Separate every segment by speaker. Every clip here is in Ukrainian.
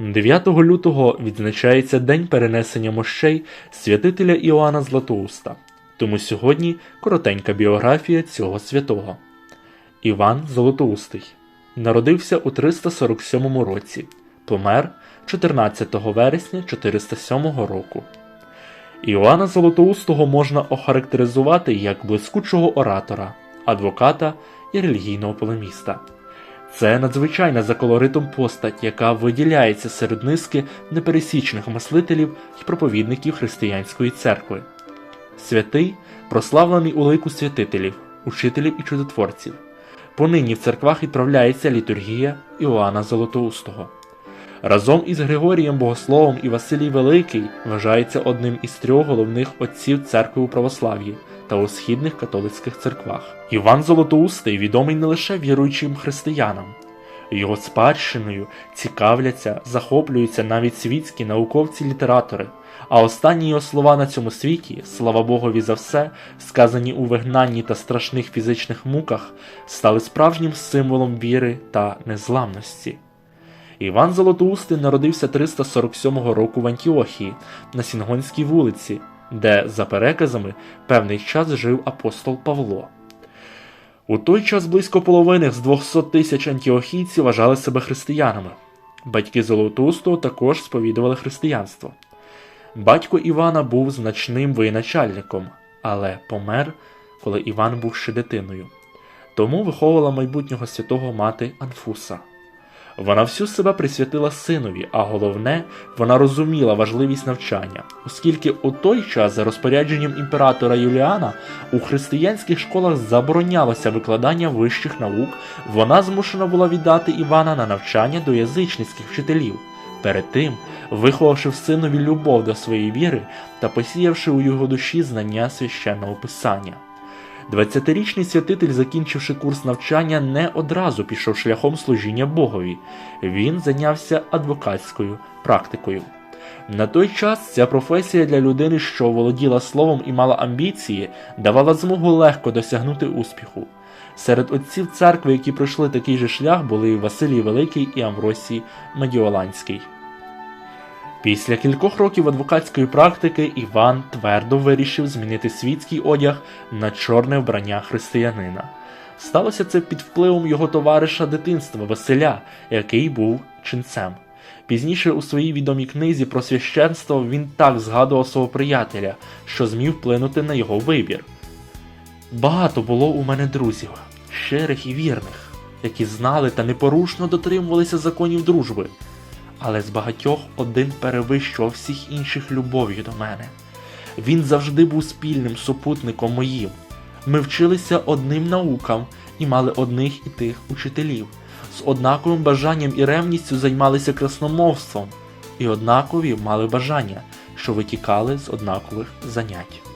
Speaker 1: 9 лютого відзначається День перенесення мощей святителя Іоанна Златоуста, тому сьогодні коротенька біографія цього святого. Іван Золотоустий народився у 347 році, помер 14 вересня 407 року. Іоанна Золотоустого можна охарактеризувати як блискучого оратора, адвоката і релігійного полеміста. Це надзвичайна за колоритом постать, яка виділяється серед низки непересічних мислителів і проповідників християнської церкви. Святий прославлений у лику святителів, учителів і чудотворців. Понині в церквах відправляється літургія Іоанна Золотоустого. Разом із Григорієм Богословом і Василій Великий вважається одним із трьох головних отців церкви у православ'ї та у східних католицьких церквах. Іван Золотоустий відомий не лише віруючим християнам. Його спадщиною цікавляться, захоплюються навіть світські науковці-літератори, а останні його слова на цьому світі, слава Богові за все, сказані у вигнанні та страшних фізичних муках, стали справжнім символом віри та незламності. Іван Золотоустий народився 347 року в Антіохії на Сінгонській вулиці, де, за переказами, певний час жив апостол Павло. У той час близько половини з 200 тисяч антіохійців вважали себе християнами. Батьки Золотоустого також сповідували християнство. Батько Івана був значним воєначальником, але помер, коли Іван був ще дитиною. Тому виховувала майбутнього святого мати Анфуса. Вона всю себе присвятила синові, а головне, вона розуміла важливість навчання, оскільки у той час, за розпорядженням імператора Юліана, у християнських школах заборонялося викладання вищих наук, вона змушена була віддати Івана на навчання до язичницьких вчителів. Перед тим, виховавши в синові любов до своєї віри та посіявши у його душі знання священного писання. 20-річний святитель, закінчивши курс навчання, не одразу пішов шляхом служіння Богові. Він зайнявся адвокатською практикою. На той час ця професія для людини, що володіла словом і мала амбіції, давала змогу легко досягнути успіху. Серед отців церкви, які пройшли такий же шлях, були Василій Великий і Амвросій Медіоланський. Після кількох років адвокатської практики Іван твердо вирішив змінити світський одяг на чорне вбрання християнина. Сталося це під впливом його товариша дитинства Василя, який був ченцем. Пізніше у своїй відомій книзі про священство він так згадував свого приятеля, що змів вплинути на його вибір. Багато було у мене друзів, щирих і вірних, які знали та непорушно дотримувалися законів дружби але з багатьох один перевищував всіх інших любов'ю до мене. Він завжди був спільним супутником моїм. Ми вчилися одним наукам і мали одних і тих учителів. З однаковим бажанням і ревністю займалися красномовством, і однакові мали бажання, що витікали з однакових занять.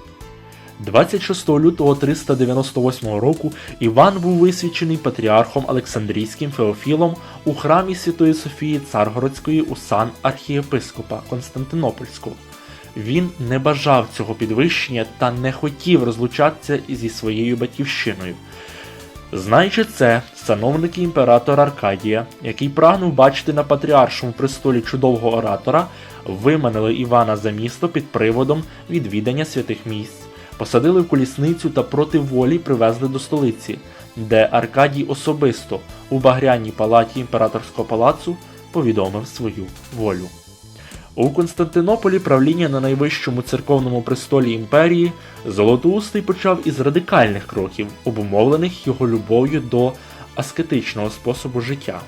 Speaker 1: 26 лютого 398 року Іван був висвячений патріархом Олександрійським Феофілом у храмі Святої Софії Царгородської у сан архієпископа Константинопольського. Він не бажав цього підвищення та не хотів розлучатися зі своєю батьківщиною. Знаючи це, сановники імператора Аркадія, який прагнув бачити на патріаршому престолі чудового оратора, виманили Івана за місто під приводом відвідання святих місць посадили в колісницю та проти волі привезли до столиці, де Аркадій особисто у багряній палаті імператорського палацу повідомив свою волю. У Константинополі правління на найвищому церковному престолі імперії Золотоустий почав із радикальних кроків, обумовлених його любов'ю до аскетичного способу життя.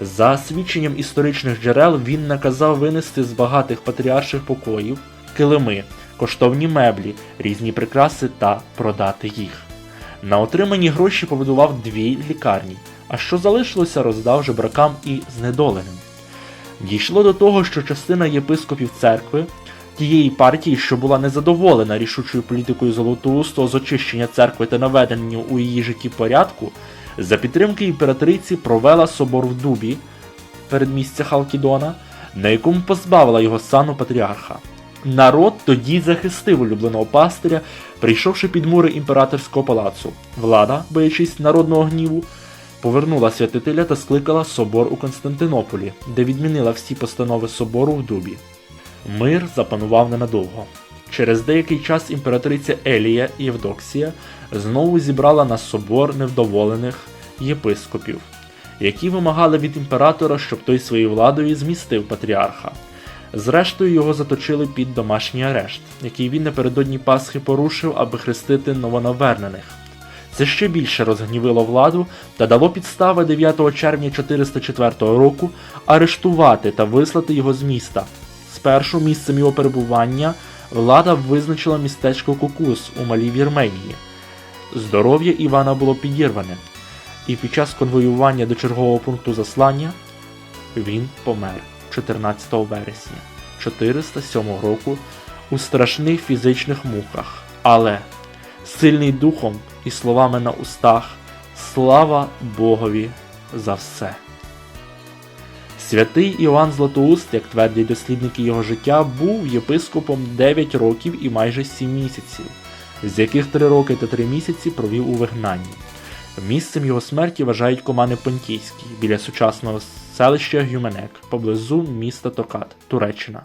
Speaker 1: За свідченням історичних джерел він наказав винести з багатих патріарших покоїв килими, коштовні меблі, різні прикраси та продати їх. На отримані гроші побудував дві лікарні, а що залишилося, роздав жебракам і знедоленим. Дійшло до того, що частина єпископів церкви, тієї партії, що була незадоволена рішучою політикою Золотоустого з очищення церкви та наведення у її житті порядку, за підтримки імператриці провела собор в Дубі передмістя Халкідона, на якому позбавила його сану патріарха. Народ тоді захистив улюбленого пастиря, прийшовши під мури імператорського палацу. Влада, боячись народного гніву, повернула святителя та скликала собор у Константинополі, де відмінила всі постанови собору в дубі. Мир запанував ненадовго. Через деякий час імператриця Елія Євдоксія знову зібрала на собор невдоволених єпископів, які вимагали від імператора, щоб той своєю владою змістив патріарха. Зрештою, його заточили під домашній арешт, який він напередодні Пасхи порушив, аби хрестити новонавернених. Це ще більше розгнівило владу та дало підстави 9 червня 404 року арештувати та вислати його з міста. Спершу місцем його перебування влада визначила містечко Кукус у Малій Вірменії. Здоров'я Івана було підірване, і під час конвоювання до чергового пункту заслання він помер 14 вересня 407 року у страшних фізичних муках, але сильний духом і словами на устах слава Богові за все. Святий Іоанн Златоуст, як твердять дослідники його життя, був єпископом 9 років і майже 7 місяців, з яких 3 роки та 3 місяці провів у вигнанні. Місцем його смерті вважають Комани Понтійський біля сучасного селища Гюменек поблизу міста Токат, Туреччина.